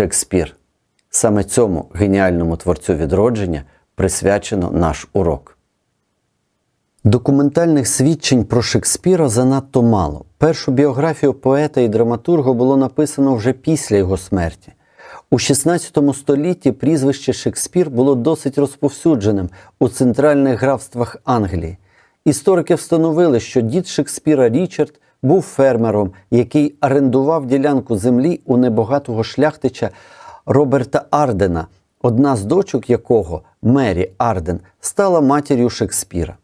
Шекспір. Саме цьому геніальному творцю відродження присвячено наш урок. Документальних свідчень про Шекспіра занадто мало. Першу біографію поета і драматурга було написано вже після його смерті. У XVI столітті прізвище Шекспір було досить розповсюдженим у центральних графствах Англії. Історики встановили, що дід Шекспіра Річард був фермером, який орендував ділянку землі у небагатого шляхтича Роберта Ардена, одна з дочок якого, Мері Арден, стала матір'ю Шекспіра.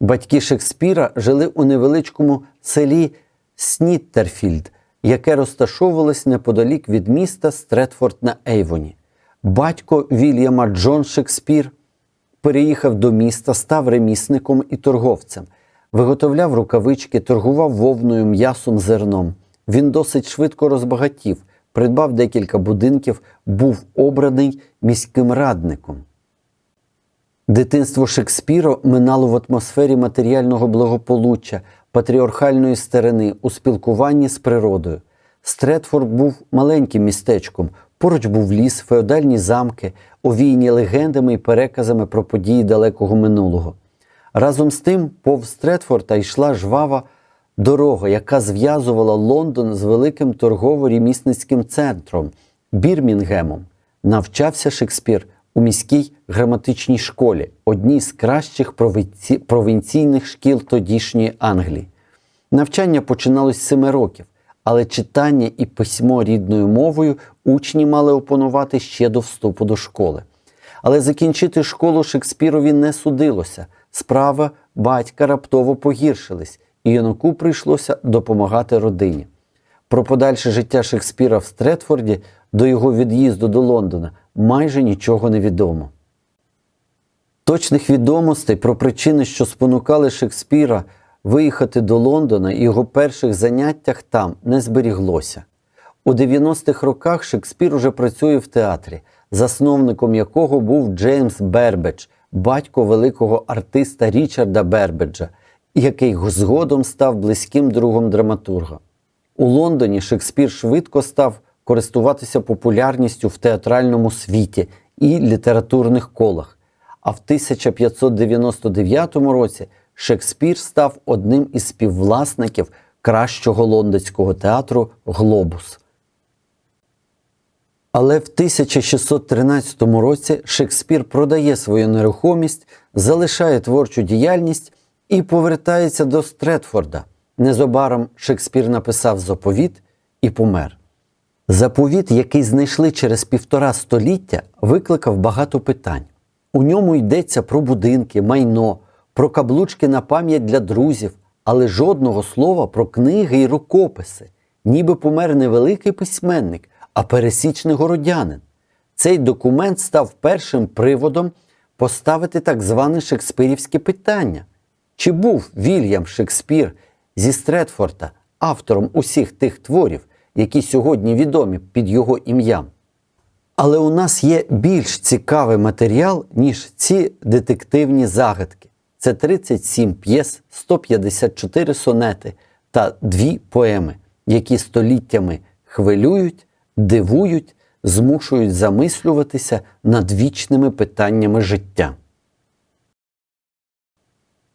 Батьки Шекспіра жили у невеличкому селі Сніттерфільд, яке розташовувалось неподалік від міста Стретфорд на Ейвоні. Батько Вільяма Джон Шекспір переїхав до міста, став ремісником і торговцем, виготовляв рукавички, торгував вовною м'ясом зерном. Він досить швидко розбагатів, придбав декілька будинків, був обраний міським радником. Дитинство Шекспіра минало в атмосфері матеріального благополуччя, патріархальної старини у спілкуванні з природою. Стретфорд був маленьким містечком, поруч був ліс, феодальні замки, овіяні легендами і переказами про події далекого минулого. Разом з тим, повз Стретфорда йшла жвава дорога, яка зв'язувала Лондон з великим торгово-рімісницьким центром Бірмінгемом. Навчався Шекспір у міській граматичній школі, одній з кращих провінці... провінційних шкіл тодішньої Англії. Навчання починалось з семи років, але читання і письмо рідною мовою учні мали опанувати ще до вступу до школи. Але закінчити школу Шекспірові не судилося. Справа батька раптово погіршились, і юнаку прийшлося допомагати родині. Про подальше життя Шекспіра в Стретфорді до його від'їзду до Лондона майже нічого не відомо. Точних відомостей про причини, що спонукали Шекспіра виїхати до Лондона і його перших заняттях там не зберіглося. У 90-х роках Шекспір уже працює в театрі, засновником якого був Джеймс Бербедж, батько великого артиста Річарда Бербеджа, який згодом став близьким другом драматурга. У Лондоні Шекспір швидко став користуватися популярністю в театральному світі і літературних колах. А в 1599 році Шекспір став одним із співвласників кращого лондонського театру Глобус. Але в 1613 році Шекспір продає свою нерухомість, залишає творчу діяльність і повертається до Стретфорда. Незабаром Шекспір написав заповіт і помер. Заповіт, який знайшли через півтора століття, викликав багато питань. У ньому йдеться про будинки, майно, про каблучки на пам'ять для друзів, але жодного слова про книги і рукописи, ніби помер не великий письменник, а пересічний городянин. Цей документ став першим приводом поставити так зване шекспирівське питання. Чи був Вільям Шекспір зі Стретфорда автором усіх тих творів, які сьогодні відомі під його ім'ям? Але у нас є більш цікавий матеріал, ніж ці детективні загадки. Це 37 п'єс, 154 сонети та дві поеми, які століттями хвилюють, дивують, змушують замислюватися над вічними питаннями життя.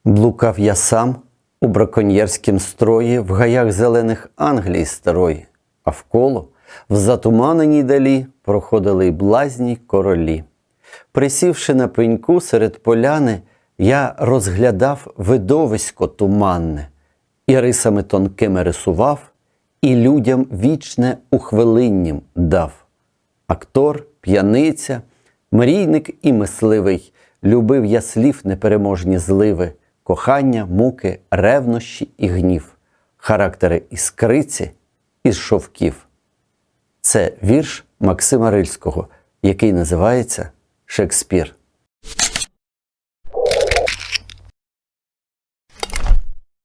Блукав я сам у браконьєрськім строї в гаях зелених Англії старої, а вколо в затуманеній далі проходили й блазні королі. Присівши на пеньку серед поляни, я розглядав видовисько туманне, і рисами тонкими рисував, і людям вічне ухвилинням дав. Актор, п'яниця, мрійник і мисливий, любив я слів непереможні зливи, кохання, муки, ревнощі і гнів, характери іскриці із шовків. Це вірш Максима Рильського, який називається Шекспір.